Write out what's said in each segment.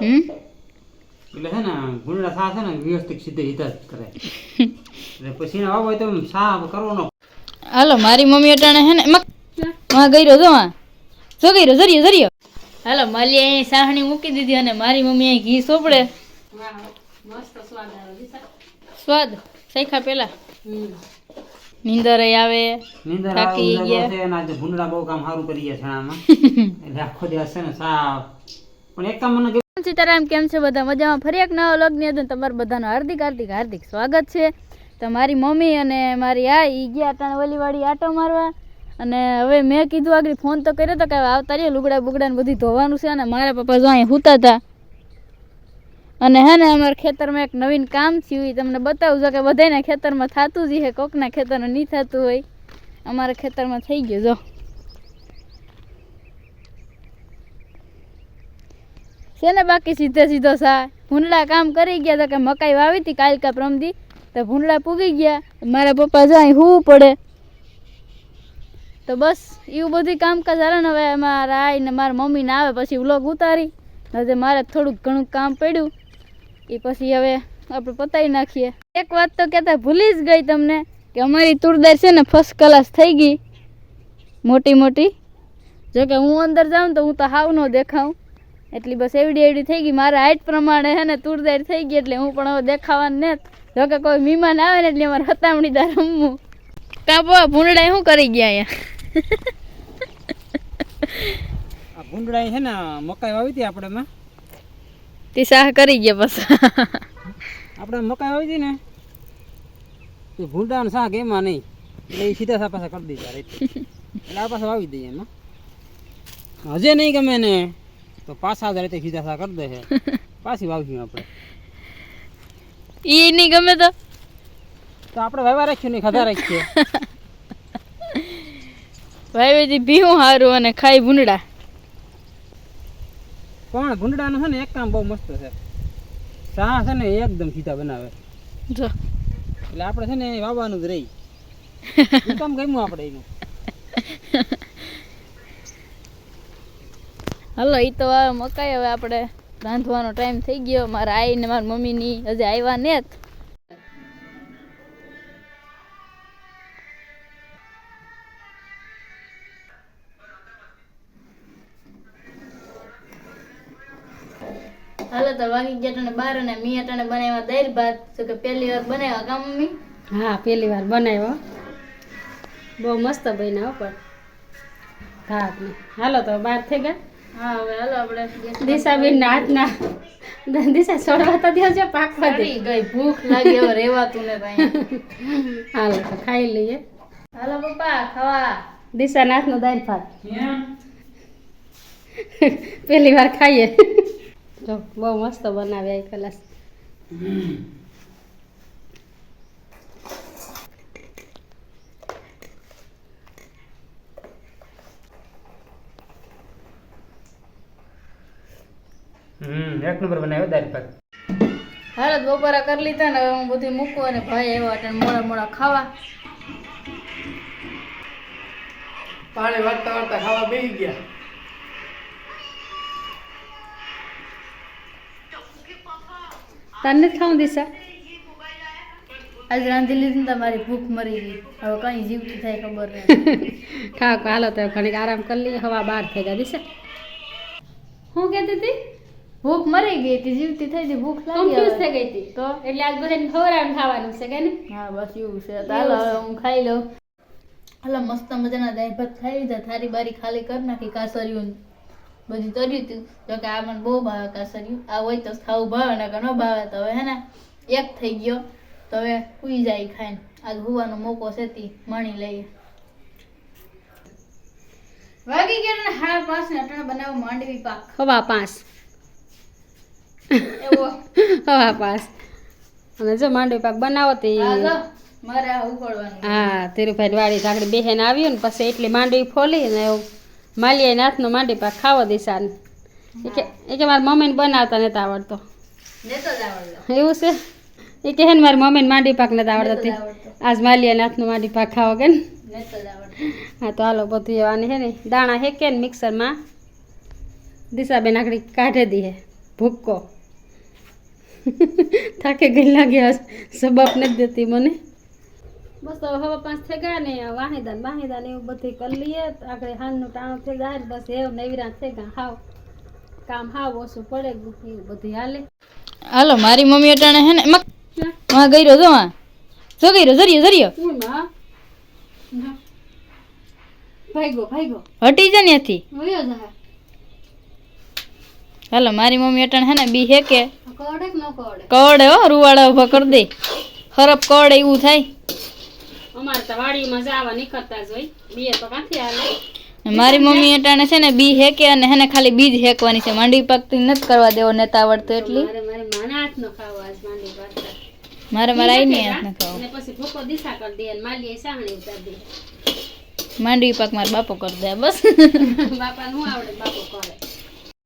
હમ એટલે છે ને ગુંડળા સા છે ને વ્યવસ્થિત સીધે હિતા જ કરે એટલે પછી હોય તો સા કરવાનો હાલો મારી મમ્મી અટાણે છે ને માં ગઈ રહ્યો જો માં જો ગઈ રહ્યો જરીયો જરીયો હાલો માલી અહીં સાહણી મૂકી દીધી અને મારી મમ્મી અહીં ઘી સોપડે સ્વાદ શેખા પેલા નીંદર આવે નીંદર થાકી ગયા. છે અને આજે ભૂંડળા બહુ કામ સારું કરી ગયા છાણામાં એટલે આખો દિવસ છે ને સાફ પણ એક કામ મને. સીતારામ, કેમ છે? બધા મજામાં? ફરી એક નવા લગ્ન હતું તમારું બધાનું હાર્દિક હાર્દિક હાર્દિક સ્વાગત છે. તો મારી મમ્મી અને મારી આ, ઈ ગયા ત્રણ વલીવાડી આટો મારવા. અને હવે મેં કીધું આગળ ફોન તો કર્યો હતો કે આવતા રહીએ, લુગડા બુગડા ને બધું ધોવાનું છે અને મારા પપ્પા જો અહીં સૂતા હતા. અને હે ને અમારા ખેતરમાં એક નવીન કામ થયું એ તમને બતાવું છું કે બધાના ખેતરમાં થતું જ છે, કોકના ખેતરમાં નહીં થતું હોય. અમારા ખેતરમાં થઈ ગયું, જો. છે ને બાકી સીધે સીધો સા. ભૂંડલા કામ કરી ગયા તો કે મકાઈ વાવી હતી કાલ કા પ્રમદી તો ભૂંડલા પૂગી ગયા. મારા પપ્પા જાય હું પડે. તો બસ એવું બધું કામકાજ હાલે ને હવે મારા આઈ ને મારા મમ્મી ને આવે પછી વ્લોગ ઉતારી. હવે મારે થોડુંક ઘણું કામ પડ્યું. એ પછી હવે આપણે પતાવી નાખીએ. એક વાત તો કહેતા ભૂલી જ ગઈ તમને કે અમારી તુરદાર છે ને ફર્સ્ટ ક્લાસ થઈ ગઈ. મોટી મોટી. જો કે હું અંદર જાઉં તો હું તો હાવ ન દેખાઉં. એટલી બસ એવડી એવડી થઈ ગઈ. મારા હાઈટ પ્રમાણે હે ને તુરદાર થઈ ગઈ એટલે હું પણ હવે દેખાવાનું ને જો. કે કોઈ મહેમાન આવે ને એટલે અમારે હતામણી દા રમવું. કાપો ભૂંડડા શું કરી ગયા અહીંયા? આ ભૂંડળા છે ને મકાઈ વાવી હતી આપણે એમાં તે સાહ કરી ગયા બસ આપણે મકાઈ વાવી હતી ને તે ભૂંડા શાક એમાં નહીં. એટલે એ સીધા સા પાછા કરી દીધા. એટલે એટલે આ પાછા વાવી દઈએ એમાં. હજે નહીં ગમે ને. તો પાછા હજાર રીતે સીધા કરી દે છે. પાછી વાવશું આપણે. ઈ નહીં ગમે તો. તો આપણે વાવા રાખ્યું નહીં ખાધા રાખીએ. ભાઈ ભીહું સારું અને ખાઈ ભૂંડડા. પણ ભૂંડાનું છે ને એક કામ બહુ મસ્ત છે. સા છે ને એકદમ સીધા બનાવે. જો. એટલે આપણે છે ને વાવવાનું જ રહી. કામ ગમ્યું આપણે એનું. હલો એ તો હવે મકાઈ, હવે આપણે રાંધવાનો ટાઈમ થઈ ગયો. મારા આઈ ને મારા મમ્મીની હજી આવ્યા ને હાલો, તો વાગી ગયા તને બાર અને મી અટાણે બનાવ્યા દાળ ભાત. તો કે પહેલી વાર બનાવ્યા કા, મમ્મી? હા, પહેલી વાર બનાવ્યો. બહુ મસ્ત બન્યો પણ. હા, હાલો, તો બાર થઈ ગયા. દિશાબેન ના હાથના દિશા છોડવા તો દેજો પાકવા દે. ગઈ ભૂખ લાગી હવે રેવાતું ને ભાઈ હાલો તો ખાઈ લઈએ. હાલો પપ્પા ખાવા. દિશા નાથનો દાળ ભાત. પહેલી વાર ખાઈએ. જો બહુ મસ્ત બનાવ્યા કલાસ હમ એક નંબર બનાવ્યો દારી ભાત હાલો બપોરા કરી લીધા ને હવે હું બધું મૂકું અને ભાઈ આવ્યા એટલે મોડા મોડા ખાવા. પાણી વાળતા વાળતા ખાવા બેસી ગયા. તને નથી ખાવું દિશા? આજે રાંધી લીધી ને મારી ભૂખ મરી ગઈ. હવે કઈ જીવતી થાય ખબર નહીં. ખા હાલો તો ઘડીક આરામ કરી લઈએ. હવા બાર થઈ ગયા દિશા. હું કહેતી હતી? ભૂખ મરી ગઈ હતી જીવતી થઈ હતી ભૂખ લાગી કન્ફ્યુઝ થઈ ગઈ હતી. તો? એટલે આજ બધાને ખવડાવીને ખાવાનું છે કે ને? હા બસ એવું છે. ચાલો હું ખાઈ લઉં. હાલો મસ્ત મજાના દહીં ભાત ખાઈ લીધા. થારી બારી ખાલી કરી નાખી કાસરિયું બધું તર્યું હતું. જો કે આ મને બહુ ભાવે કાસરિયું આ હોય તો ખાવું ભાવે ને કે ન ભાવે. તો હવે હે ને એક થઈ ગયો. તો હવે સુઈ જાય ખાઈને. આજ હોવાનો મોકો છે તી મણી લઈએ. વાગી ગયા ને હાડા પાંચ ને અટાણે બનાવું માંડવી પાક. હવા પાંચ. હવા પાસ. અને જો માંડવી પાક બનાવો તે હા ધીરુભાઈ વાળી ધાકડી બેહેન આવ્યું ને પછી એટલી માંડવી ફોલી ને એવું માલિયા નાથનો માંડવી પાક ખાવો દિશાને એ કે એ કે મારા મમ્મીને બનાવતા નેતો આવડતો. એવું છે? એ કહે ને મારી મમ્મીને માંડવી પાક નથી આવડતો. આજ માલિયા નાથનો માંડવી પાક ખાવો કે ને? હા તો હાલો બધું એવાની હે ને દાણા હેકે ને મિક્સરમાં દિશાબેન આકડી કાઢી દી હે ભૂક્કો. થાકે ગઈ લાગ્યા સબાબ નથી દેતી મને. બસ હવે હવે પાંચ થઈ ગયા ને વાહિદાન વાહિદાન એવું બધું કરી લઈએ. આગળ હાલનું ટાણું થઈ જાય બસ એવું નવીરા થઈ ગયા. હાવ. કામ હાવ ઓછું પડે એવું બધું હાલે. હાલો મારી મમ્મી અટાણે હે ને? માં ગઈ રહ્યો જો માં જો ગઈ રહ્યો જરીયો. જરીયો ભાઈગો ભાઈગો. હટી જાય ત્યાંથી હાલો મારી મમ્મી અટાણે હે ને બી હે કે કવડે કે ન કવડે કવડે હો રૂવાડા ઊભા કરી દે. ખરાબ કવડે એવું થાય. અમારે તો વાડીમાં જાવા નીકળતા જ હોય. બીએ તો કાંથી હાલે. મારી મમ્મી અટાણે છે ને બી હેકે અને હેને ખાલી બીજ હેકવાની છે. માંડવી પાકતી નથી કરવા દેવો નેતા આવડતો એટલી. મારે મારે માના હાથ નો ખાવો આજ માંડી પાડતા મારે મારા આઈને હાથ ન ખાવો. અને પછી ભૂકો દિશા કરી દે અને માલીએ સાહણી ઉતાર દે. માંડવી પાક મારા બાપો કરી દે બસ. બાપા નું આવડે બાપો કરે.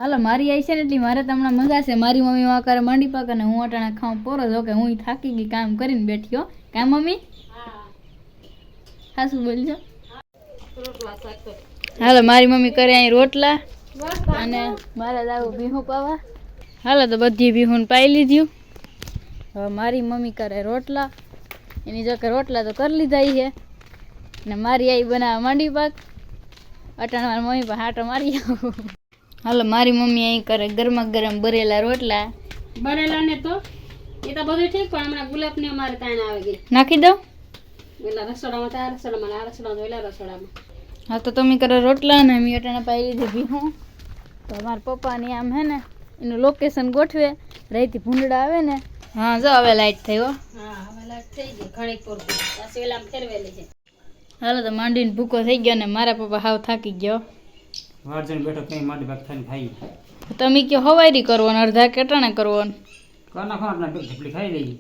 હાલો, મારી આવી છે ને એટલી મારે તમને મજા છે મારી મમ્મી માં કરે માંડી પાક અને હું અટાણે ખાઉં પોરો. જો કે હું થાકી ગઈ કામ કરીને બેઠી હો. કામ મમ્મી? ખાસું બોલજો. હાલો, મારી મમ્મી કરે અહીં રોટલા અને મારે દાવો ભીહું પાવા. હાલો, તો બધી ભીહું પાઈ લીધું. હવે મારી મમ્મી કરે રોટલા. એની જો કે રોટલા તો કરી લીધા છે ને મારી આઈ બનાવવા માંડી પાક. અટાણ મારી મમ્મી પણ હાટો મારી આવું. હાલો મારી મમ્મી અહીં કરે ગરમા ગરમ ભરેલા રોટલા. ભરેલા ને તો એ તો બધું ઠીક પણ હમણાં ગુલાબ ને અમારે ત્યાં આવી ગઈ. નાખી દો. પેલા રસોડામાં ત્યાં રસોડામાં આ રસોડામાં પેલા રસોડામાં. હા તો તમે કરો રોટલા ને મેં અટાણે પાઈ લીધી ભીહું. તો મારા પપ્પાની આમ હે ને એનું લોકેશન ગોઠવે. રહીથી ભૂંડડા આવે ને. હા જો હવે લાઈટ થઈ હો. હા હવે લાઈટ થઈ ગઈ ઘણી પૂરતી. આ સેલામ ફેરવેલી છે. હાલો તો માંડીને ભૂકો થઈ ગયો ને મારા પપ્પા હાવ થાકી ગયો. વાર જણ બેઠો કઈ માંડી ભાગ થઈને ખાઈ તમે કે હવારી કરવો ને અડધા કેટાણે કરવો ને. કોના આપણે પેટ ઝપલી ખાઈ લઈ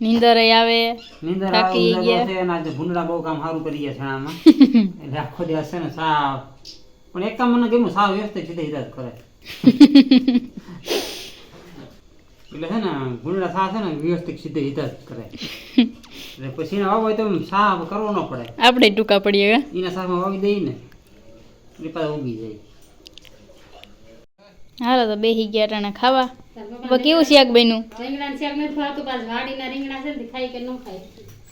નીંદર આવે નીંદર થાકી આવે ગયા. છે અને આજે ભૂંડડા બહુ કામ સારું કરી ગયા છાણામાં એટલે આખો દિવસ છે ને સાવ. પણ એક કામ મને ગમ્યું સાવ વ્યવસ્થિત સીધે સીધા જ કરે. એટલે છે ને ભૂંડડા સા છે ને વ્યવસ્થિત સીધે સીધા જ કરે. એટલે પછી વાવો હોય તો સાફ કરવો ન પડે. આપણે ટૂંકા પડીએ એના સાફમાં વાવી દઈએ ને. એટલે ઉગી જાય. હાલો તો બેસી ગયા અટાણે ખાવા. હવે કેવું શાક બન્યું? રીંગણા શાક નથી ખાતું પાછું વાડીના રીંગણા છે ને ખાઈ કે ન ખાય.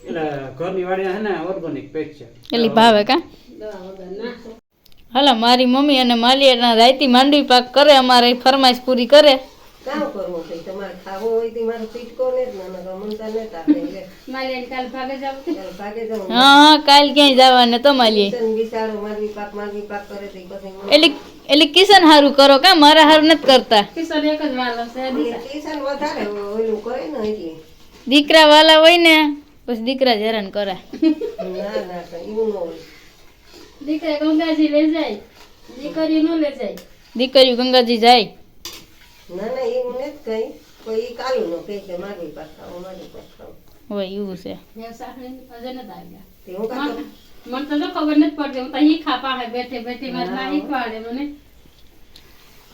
એટલે ઘરની વાડીના છે ને ઓર્ગેનિક પેક છે. એટલે ભાવે કા? હાલો મારી મમ્મી અને માલી એના રાયતી માંડવી પાક કરે અમારે ફરમાઈશ પૂરી કરે. કામ કરવો તમારે ખાવો હોય તો મારે પીટકો ને જ નાના નકર ને તાપે હા હા કાલ ક્યાંય જવાને તો માલીએ. કિચન બિસાડો મારવી પાક મારવી પાક કરે તો ઈ પછી મને- એટલે એટલે કિશન હારું કરો કા મારા હારું નથી કરતા. કિશોર એક જ વાલો છે દિશા. વધારે ઓલું કરે ને એટલે દીકરા વાલા હોય ને પછી દીકરા જ હેરાન કરે. ના ના એવું ન હોય. દીકરા ગંગાજી લઈ જાય દીકરી નો લઈ જાય. દીકરીઓ ગંગાજી જાય. ના ના એવું નથી કઈ કોઈ કાલુ નો કે મારી પાક મારી ખાવો હોય એવું છે? મને તો ખબર નથી પડતી. હું તો ખાપા હે બેઠે બેઠે મારે માં શીખવાડે મને.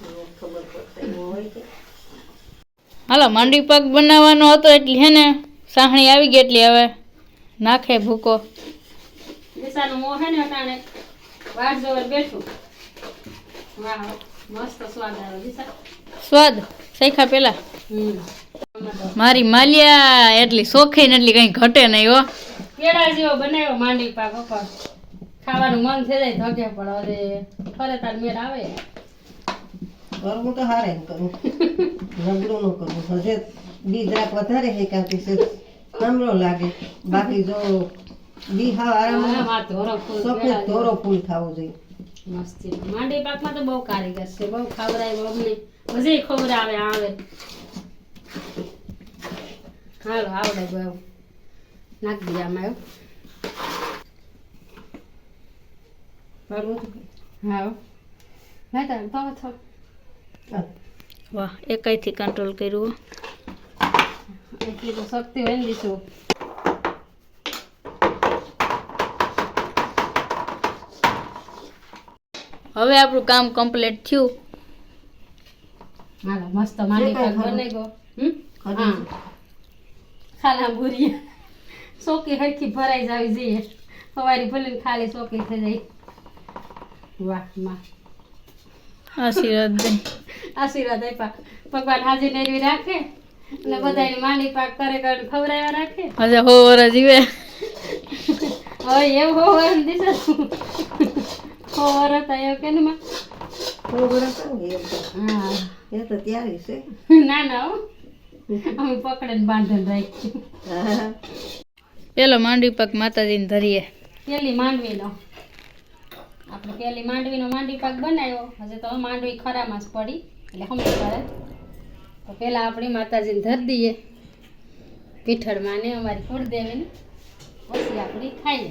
મને ખબર પડતા એવું હોય કે હાલો માંડવી પાક બનાવવાનો હતો એટલે હે ને સાહણી આવી ગઈ એટલે હવે નાખે ભૂકો. દિશાનું મોં હે ને અટાણે વાટ જોવે બેઠું. વાહ મસ્ત સ્વાદ આવ્યો દિશા સ્વાદ. શેખા પેલા. મારી માલિયા એટલી શોખીન એટલી કઈ ઘટે નહીં હો. કેળા જેવો બનાવ્યો માંડી પાક ઉપર ખાવાનું મન થઈ જાય ધોકે પણ અરે ફરે તાર મેળ આવે. કરવું તો હારે જ કરું. નબળું ન કરવું હજે બી જરાક વધારે હે કારણ કે છે. સાંભળો લાગે. બાકી જો બી હાવ આરામ આમાં ધોરો ફૂલ સફેદ ધોરો ફૂલ થવો જોઈએ. મસ્તી માંડવી પાકમાં તો બહુ કારીગર છે. બહુ ખવડાય અમને. હજી ખબર આવે. હાલો આવડે બહુ નાખી દીધા આમાં એવું વાહ એકાઈથી કંટ્રોલ કર્યું. તો શક્તિ હોય ને દીશું હવે આપણું કામ કમ્પ્લીટ થયું. હાલો મસ્ત માંડવી પાક બને ગયો હમ? ખાલા ભૂરિયા. સોકી હરખી ભરાઈ જાવી જઈએ. સવારી ભલે ને ખાલી સોકી થઈ જાય. વાહમાં આશીર્વાદ દે. આશીર્વાદ આપ્યા. ભગવાન હાજી નેરવી રાખે અને બધાને માંડી પાક કરે કરે ખવડાવ્યા રાખે. હજે હો વરસ જીવે હવે એવું હો વર દીધા. હો વરસ થાય એવું કેને માં? હો વર ને હા. એ તો ત્યારે છે. ના ના હો. અમે બાંધીને રાખ્યું હા. પેલો માંડવી પાક માતાજીને ધરીએ. પેલી માંડવીનો. આપણે પેલી માંડવીનો માંડવી પાક બનાવ્યો. હજે તો માંડવી ખરામાં જ પડી. એટલે સમજ પડે તો પહેલાં આપણી માતાજીને ધરી દઈએ. પીઠળમાં ને અમારી કુળદેવીને. પછી આપણી ખાઈ લે